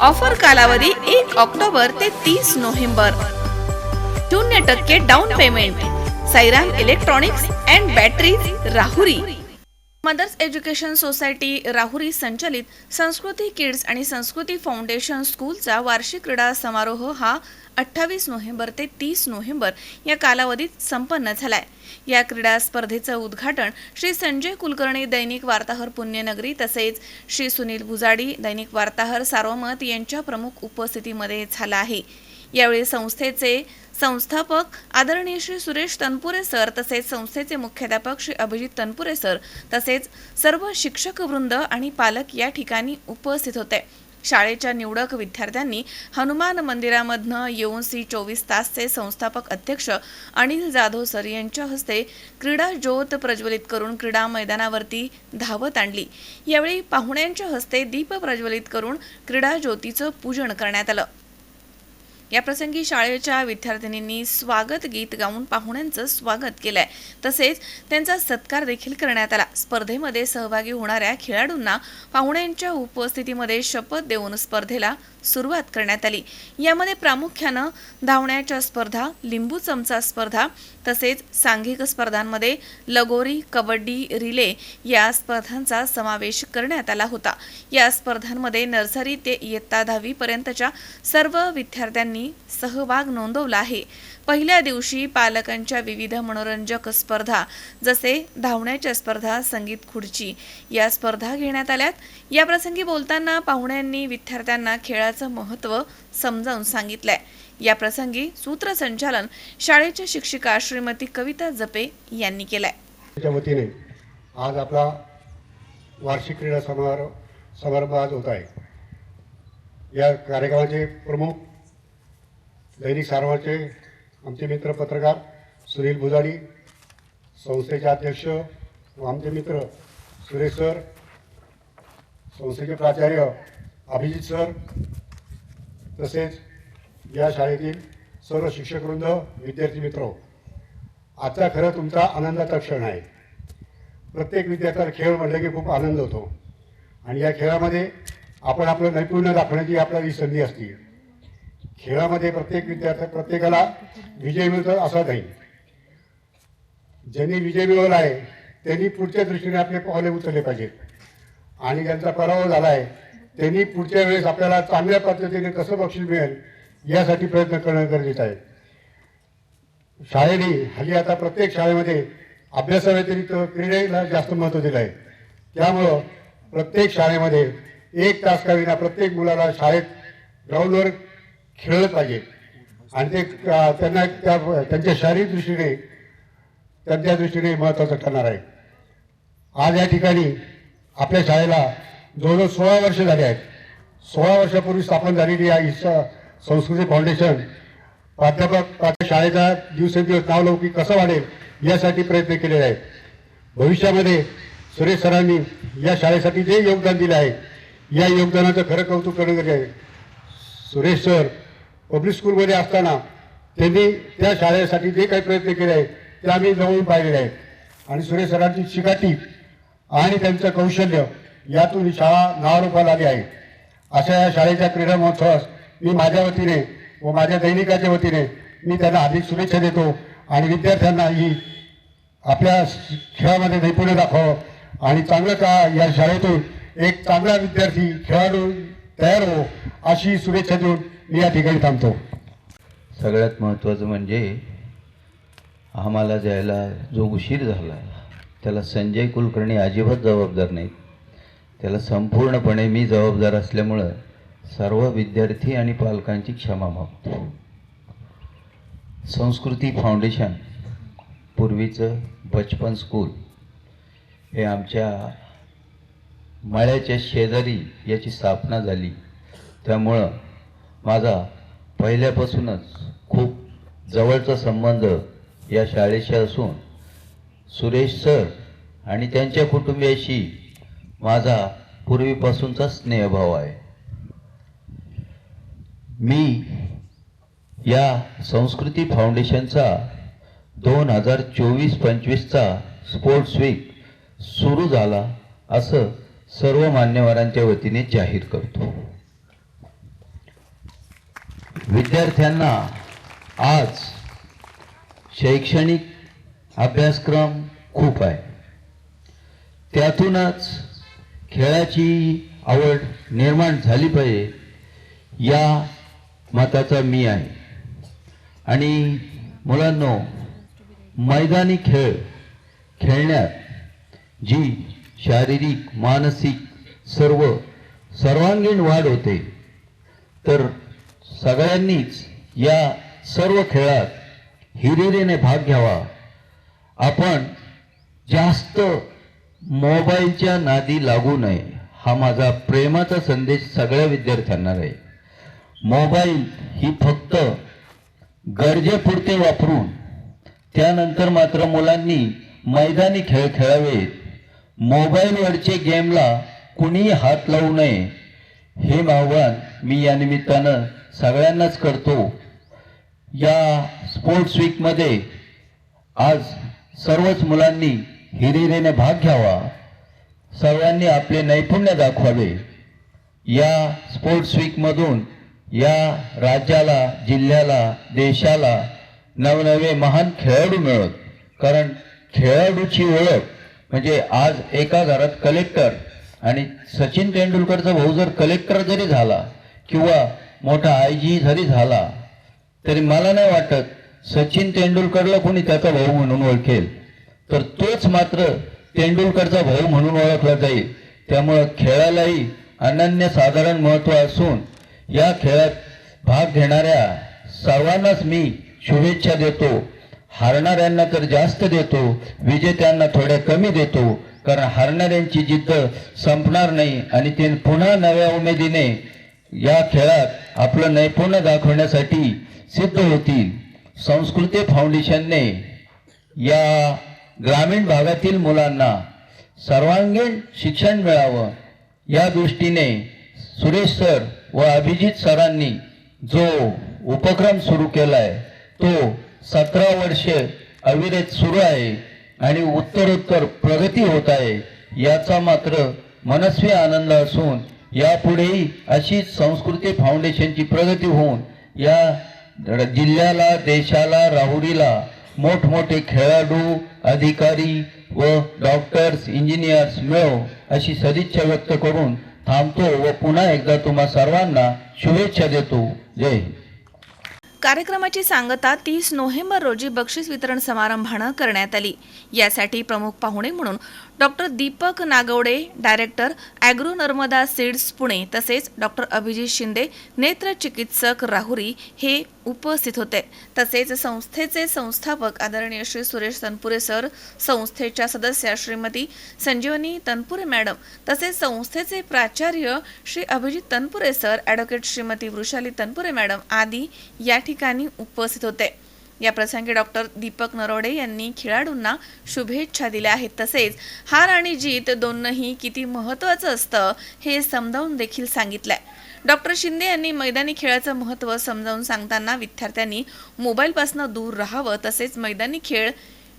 Offer कालावधी एक October ते तीस नोव्हेंबर. शून्य टक्के down payment. Sairam electronics and batteries Rahuri. Mothers education society Rahuri संचलित संस्कृती किड्स आणि संस्कृती फाउंडेशन स्कूलचा वार्षिक क्रीडा समारोह हा अठ्ठावीस नोव्हेंबर ते तीस नोव्हेंबर या कालावधीत संपन्न झालाय. या क्रीडा स्पर्धेचं उद्घाटन श्री संजय कुलकर्णी दैनिक वार्ताहर पुण्यनगरी तसेच श्री सुनील भुजाडी दैनिक वार्ताहर सार्वमत यांच्या प्रमुख उपस्थितीमध्ये झालं आहे. यावेळी संस्थेचे संस्थापक आदरणीय श्री सुरेश तनपुरे सर तसेच संस्थेचे मुख्याध्यापक श्री अभिजित तनपुरे सर तसेच सर्व शिक्षक वृंद आणि पालक या ठिकाणी उपस्थित होते. शाळेच्या निवडक विद्यार्थ्यांनी हनुमान मंदिरामधनं येऊन सी चोवीस तासचे संस्थापक अध्यक्ष अनिल जाधव सर यांच्या हस्ते क्रीडा ज्योत प्रज्वलित करून क्रीडा मैदानावरती धावत आणली. यावेळी पाहुण्यांच्या हस्ते दीप प्रज्वलित करून क्रीडा ज्योतीचं पूजन करण्यात आलं. याप्रसंगी शाळेच्या विद्यार्थिनींनी स्वागत गीत गाऊन पाहुण्यांचं स्वागत केलंय. तसेच त्यांचा सत्कार देखील करण्यात आला. स्पर्धेमध्ये सहभागी होणाऱ्या खेळाडूंना पाहुण्यांच्या उपस्थितीमध्ये शपथ देऊन स्पर्धेला सुरुवात करण्यात आली. यामध्ये प्रामुख्यानं धावण्याच्या स्पर्धा लिंबू चमचा स्पर्धा तसेच सांघिक स्पर्धांमध्ये लगोरी कबड्डी रिले या स्पर्धांचा समावेश करण्यात आला होता. या स्पर्धांमध्ये नर्सरी ते इयत्ता दहावीपर्यंतच्या सर्व विद्यार्थ्यांनी सहभाग नोंदवला आहे. पहिल्या दिवशी पालकांच्या विविध मनोरंजक स्पर्धा जसे धावण्याच्या स्पर्धा संगीत खुर्ची या स्पर्धा घेण्यात आल्यात. या प्रसंगी बोलताना पाहुण्यांनी विद्यार्थ्यांना खेळाचं महत्त्व समजावून सांगितलंय. या प्रसंगी सूत्रसंचालन शाळेच्या शिक्षिका श्रीमती कविता जपे यांनी केलंय. वतीने आज आपला वार्षिक क्रीडा समारोह समारंभ आज होत आहे. या कार्यक्रमाचे प्रमुख दैनिक सारवाचे आमचे मित्र पत्रकार सुनील भुजाडी संस्थेचे अध्यक्ष व आमचे मित्र सुरेश सर संस्थेचे प्राचार्य अभिजित सर तसेच या शाळेतील सर्व शिक्षकवृंद विद्यार्थी मित्र हो. आजचा खरं तुमचा आनंदाचा क्षण आहे. प्रत्येक विद्यार्थ्याला खेळ म्हटलं की खूप आनंद होतो. आणि या खेळामध्ये आपण आपलं नैपुण्य दाखवण्याची आपल्याला ही संधी असते. खेळामध्ये प्रत्येक विद्यार्थी प्रत्येकाला विजय मिळतो असा नाही. ज्यांनी विजय मिळवला आहे त्यांनी पुढच्या दृष्टीने आपले पावले उचलले पाहिजेत. आणि ज्यांचा पराभव झाला आहे त्यांनी पुढच्या वेळेस आपल्याला चांगल्या पद्धतीने कसं बक्षीस मिळेल यासाठी प्रयत्न करणं गरजेचं आहे. शाळेने हल्ली आता प्रत्येक शाळेमध्ये अभ्यासाव्यतिरिक्त क्रीडेला जास्त महत्त्व दिलं आहे त्यामुळं प्रत्येक शाळेमध्ये एक तास का विना प्रत्येक मुलाला शाळेत ग्राउंडवर खेळलं पाहिजे. आणि ते त्यांना त्या त्यांच्या शारीरिक दृष्टीने त्यांच्या दृष्टीने महत्त्वाचं ठरणार आहे. आज या ठिकाणी आपल्या शाळेला जवळजवळ सोळा वर्ष झाली आहेत. सोळा वर्षापूर्वी स्थापन झालेली या ईशा संस्कृती फाउंडेशन प्राध्यापक प्राध्यापक शाळेचा दिवसेंदिवस नावलौकिक कसं वाढेल यासाठी प्रयत्न केलेले आहेत. भविष्यामध्ये सुरेश सरांनी या शाळेसाठी जे योगदान दिलं आहे या योगदानाचं खरं कौतुक करणं आहे. सुरेश सर पब्लिक स्कूलमध्ये असताना त्यांनी त्या शाळेसाठी जे काही प्रयत्न केले आहेत ते आम्ही जवळून पाहिलेले आहेत. आणि सुरेश सरांची शिकाटी आणि त्यांचं कौशल्य यातून ही शाळा नावारूपाला आली आहे. अशा या शाळेच्या क्रीडा महोत्सवास मी माझ्या वतीने व माझ्या दैनिकाच्या वतीने मी त्यांना अधिक शुभेच्छा देतो आणि विद्यार्थ्यांना ही आपल्या खेळामध्ये नैपुण्य दाखवावं आणि चांगलं का या शाळेतून एक चांगला विद्यार्थी खेळाडू तयार हो अशी शुभेच्छा देऊन मी या ठिकाणी थांबतो. सगळ्यात महत्त्वाचं म्हणजे आम्हाला जायला जो उशीर झाला त्याला संजय कुलकर्णी अजिबात जबाबदार नाहीत. त्याला संपूर्णपणे मी जबाबदार असल्यामुळं सर्व विद्यार्थी आणि पालकांची क्षमा मागतो. संस्कृती फाउंडेशन पूर्वीचं बचपन स्कूल हे आमच्या मळ्याच्या शेजारी याची स्थापना झाली. त्यामुळं माझा पहिल्यापासूनच खूप जवळचा संबंध या शाळेशी असून सुरेश सर आणि त्यांच्या कुटुंबियाशी माझा पूर्वीपासूनचा स्नेहभाव आहे. मी या संस्कृती फाउंडेशनचा दोन हजार चोवीस पंचवीसचा स्पोर्ट्स वीक सुरू झाला असं सर्व मान्यवरांच्या वतीने जाहीर करतो. विद्यार्थ्यांना आज शैक्षणिक अभ्यासक्रम खूप आहे. त्यातूनच खेळाची आवड निर्माण झाली पाहिजे या मताचा मी आहे. आणि मुलांनो मैदानी खेळ खेळण्यात जी शारीरिक मानसिक सर्व सर्वांगीण वाढ होते तर सगळ्यांनीच या सर्व खेळात हिरिरीने भाग घ्यावा. आपण जास्त मोबाईलच्या नादी लागू नये. हा माझा प्रेमाचा संदेश सगळ्या विद्यार्थ्यांना राहील. मोबाईल ही फक्त गरजेपुरते वापरून त्यानंतर मात्र मुलांनी मैदानी खेळ खेळावेत. मोबाईलवरचे गेमला कुणीही हात लावू नये. हे आव्हान मी या निमित्तानं सगळ्यांनाच करतो. या स्पोर्ट्स वीकमध्ये आज सर्वच मुलांनी हिरिरीने भाग घ्यावा. सर्वांनी आपले नैपुण्य दाखवावे. या स्पोर्ट्स वीकमधून या राज्याला जिल्ह्याला देशाला नवनवे महान खेळाडू मिळत. कारण खेळाडूची ओळख म्हणजे आज एका घरात कलेक्टर आणि सचिन तेंडुलकरचा भाऊ जर कलेक्टर जरी झाला किंवा मोठा आयजी जरी झाला तरी मला नाही वाटत सचिन तेंडुलकरला कोणी त्याचा भाऊ म्हणून ओळखेल. तर तोच मात्र तेंडुलकरचा भाऊ म्हणून ओळखला जाईल. त्यामुळं खेळालाही अनन्य साधारण महत्त्व असून या खेळात भाग घेणाऱ्या सर्वांनाच मी शुभेच्छा देतो. हारणाऱ्यांना तर जास्त देतो विजेत्यांना थोड्या कमी देतो कारण हारणाऱ्यांची जिद्द संपणार नाही आणि ते पुन्हा नव्या उमेदीने या खेळात आपलं नैपुण्य दाखवण्यासाठी सिद्ध होतील संस्कृती फाउंडेशनने. या ग्रामीण भागातील मुलांना सर्वांगीण शिक्षण मिळावं. या दृष्टीने सुरेश सर व अभिजित सरांनी जो उपक्रम सुरू केला आहे तो सतरा वर्षे अविरत सुरू आहे आणि उत्तरोत्तर प्रगती होत आहे याचा मात्र मनस्वी आनंद असून यापुढेही अशीच संस्कृती फाउंडेशनची प्रगती होऊन या जिल्ह्याला देशाला राहुरीला मोठमोठे खेळाडू अधिकारी व डॉक्टर्स इंजिनियर्स मिळो अशी सदिच्छा व्यक्त करून थांबतो व पुन्हा एकदा तुम्हा सर्वांना शुभेच्छा देतो. जय कार्यक्रमाची सांगता तीस नोव्हेंबर रोजी बक्षीस वितरण समारंभानं करण्यात आली. यासाठी प्रमुख पाहुणे म्हणून doctor Deepak Nagwade director agro Narmada seeds Pune तसेच डॉक्टर अभिजित शिंदे नेत्र चिकित्सक राहुरी हे उपस्थित होते. तसेच संस्थेचे संस्थापक आदरणीय श्री सुरेश तनपुरे सर संस्थेच्या सदस्या श्रीमती संजीवनी तनपुरे मॅडम तसेच संस्थेचे प्राचार्य Shri Abhijit Tanpure sir advocate Shrimati Vrushali Tanpure madam आदी या ठिकाणी उपस्थित होते. या प्रसंगी डॉक्टर दीपक नरोडे यांनी खेळाडूंना शुभेच्छा दिल्या आहेत. तसेच हार आणि जीत दोनही किती महत्त्वाचं असतं हे समजावून देखील सांगितलंय. डॉक्टर शिंदे यांनी मैदानी खेळाचं महत्त्व समजावून सांगताना विद्यार्थ्यांनी मोबाईलपासून दूर राहावं. तसेच मैदानी खेळ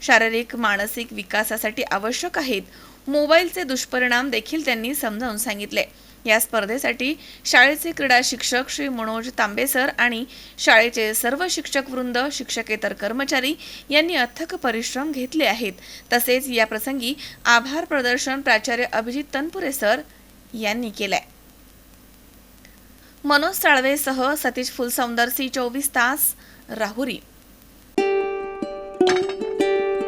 शारीरिक मानसिक विकासासाठी आवश्यक आहेत. मोबाईलचे दुष्परिणाम देखील त्यांनी समजावून सांगितले. या स्पर्धेसाठी शाळेचे क्रीडा शिक्षक श्री मनोज तांबेसर आणि शाळेचे सर्व शिक्षक वृंद शिक्षकेतर कर्मचारी यांनी अथक परिश्रम घेतले आहेत. तसेच या प्रसंगी आभार प्रदर्शन प्राचार्य अभिजित तनपुरे सर यांनी केलंय. मनोज साळवेसह सतीश फुलसौंदर सी चोवीस तास राहुरी.